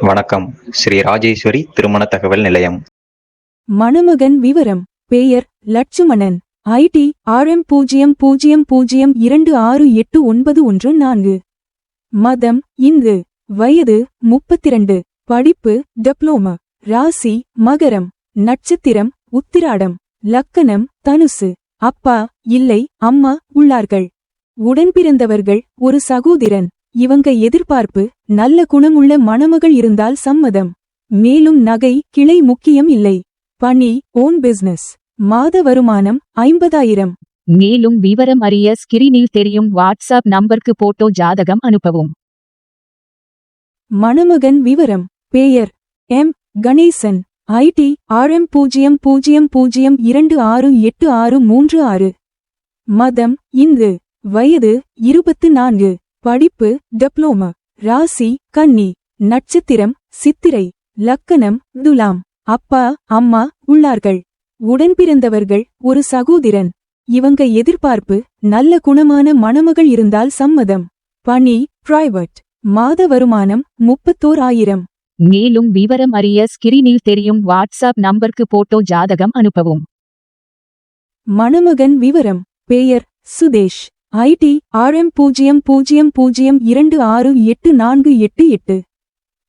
வணக்கம். ஸ்ரீ ராஜேஸ்வரி திருமண தகவல் நிலையம். மணமகன் விவரம். பெயர் லட்சுமணன். ஐடி ஆர்எம் பூஜ்ஜியம் பூஜ்ஜியம் பூஜ்ஜியம் இரண்டு ஆறு எட்டு ஒன்பது ஒன்று நான்கு. மதம் இந்து. வயது முப்பத்திரண்டு. படிப்பு டிப்ளோமா. ராசி மகரம். நட்சத்திரம் உத்திராடம். லக்கணம் தனுசு. அப்பா இல்லை அம்மா உள்ளார்கள். உடன்பிறந்தவர்கள் ஒரு சகோதரன். இவங்க எதிர்பார்ப்பு நல்ல குணமுள்ள மணமகள் இருந்தால் சம்மதம். மேலும் நகை கிளை முக்கியம் இல்லை. பணி ஓன் பிசினஸ் மாத வருமானம் ஐம்பதாயிரம். மேலும் விவரம் அறிய ஸ்கிரீனில் தெரியும் வாட்ஸ்அப் நம்பருக்கு போட்டோ ஜாதகம் அனுப்பவும். மணமகன் விவரம் பெயர் எம் கணேசன் ஐடி ஆர்எம் பூஜ்ஜியம் பூஜ்ஜியம் பூஜ்ஜியம் இரண்டு ஆறு எட்டு ஆறு மூன்று ஆறு. மதம் இந்து. வயது இருபத்து நான்கு. படிப்பு டிப்ளோமா ராசி கன்னி நட்சத்திரம் சித்திரை லக்கணம் துலாம் அப்பா அம்மா உள்ளார்கள். உடன்பிறந்தவர்கள் ஒரு சகோதரன். இவங்க எதிர்பார்ப்பு நல்ல குணமான மணமகள் இருந்தால் சம்மதம். பணி பிரைவேட் மாத வருமானம் முப்பத்தோர் ஆயிரம் மேலும் விவரம் அறிய ஸ்கிரீனில் தெரியும் வாட்ஸ்அப் நம்பருக்கு போட்டோ ஜாதகம் அனுப்பவும். மணமகன் விவரம் பெயர் சுதேஷ். ஐடி ஆர்எம் பூஜ்ஜியம் பூஜ்ஜியம் பூஜ்ஜியம் இரண்டு ஆறு எட்டு நான்கு எட்டு எட்டு.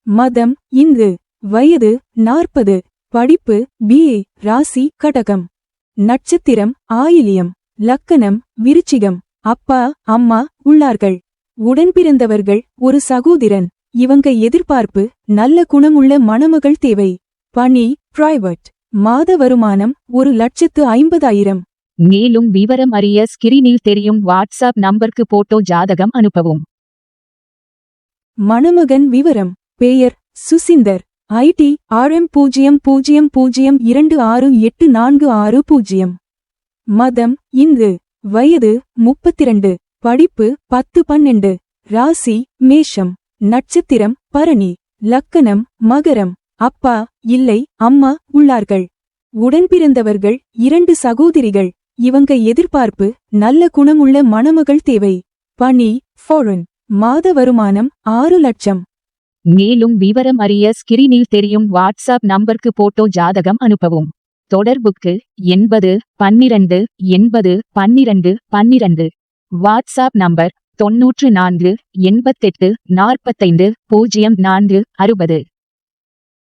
மதம் இந்து வயது நாற்பது. படிப்பு பிஏ ராசி கடகம். நட்சத்திரம் ஆயிலியம். லக்கணம் விருச்சிகம். அப்பா அம்மா உள்ளார்கள். உடன்பிறந்தவர்கள் ஒரு சகோதரன். இவங்க எதிர்பார்ப்பு நல்ல குணமுள்ள மணமகள் தேவை. பணி பிரைவட் மாத வருமானம் ஒரு லட்சத்து ஐம்பதாயிரம். மேலும் விவரம் அறிய ஸ்கிரீனில் தெரியும் வாட்ஸ்அப் நம்பருக்கு போட்டோ ஜாதகம் அனுப்பவும். மணமகன் விவரம் பெயர் சுசிந்தர் ஐடி ஆர்எம் பூஜ்ஜியம் பூஜ்ஜியம் பூஜ்ஜியம் இரண்டு ஆறு எட்டு நான்கு ஆறு பூஜ்ஜியம். மதம் இந்து வயது முப்பத்திரண்டு படிப்பு பத்து பன்னெண்டு ராசி மேஷம் நட்சத்திரம் பரணி லக்கணம் மகரம் அப்பா இல்லை அம்மா உள்ளார்கள். உடன்பிறந்தவர்கள் இரண்டு சகோதரிகள். இவங்க எதிர்பார்ப்பு நல்ல குணமுள்ள மணமகள் தேவை. பணி ஃபோரன் மாத வருமானம் ஆறு லட்சம். மேலும் விவரம் அறிய ஸ்கிரீனில் தெரியும் வாட்ஸ்அப் நம்பருக்கு போட்டோ ஜாதகம் அனுப்பவும். தொடர்புக்கு எண்பது பன்னிரண்டு எண்பது பன்னிரண்டு பன்னிரண்டு. வாட்ஸ்அப் நம்பர் தொன்னூற்று நான்கு எண்பத்தெட்டு நாற்பத்தைந்து பூஜ்ஜியம் நான்கு அறுபது.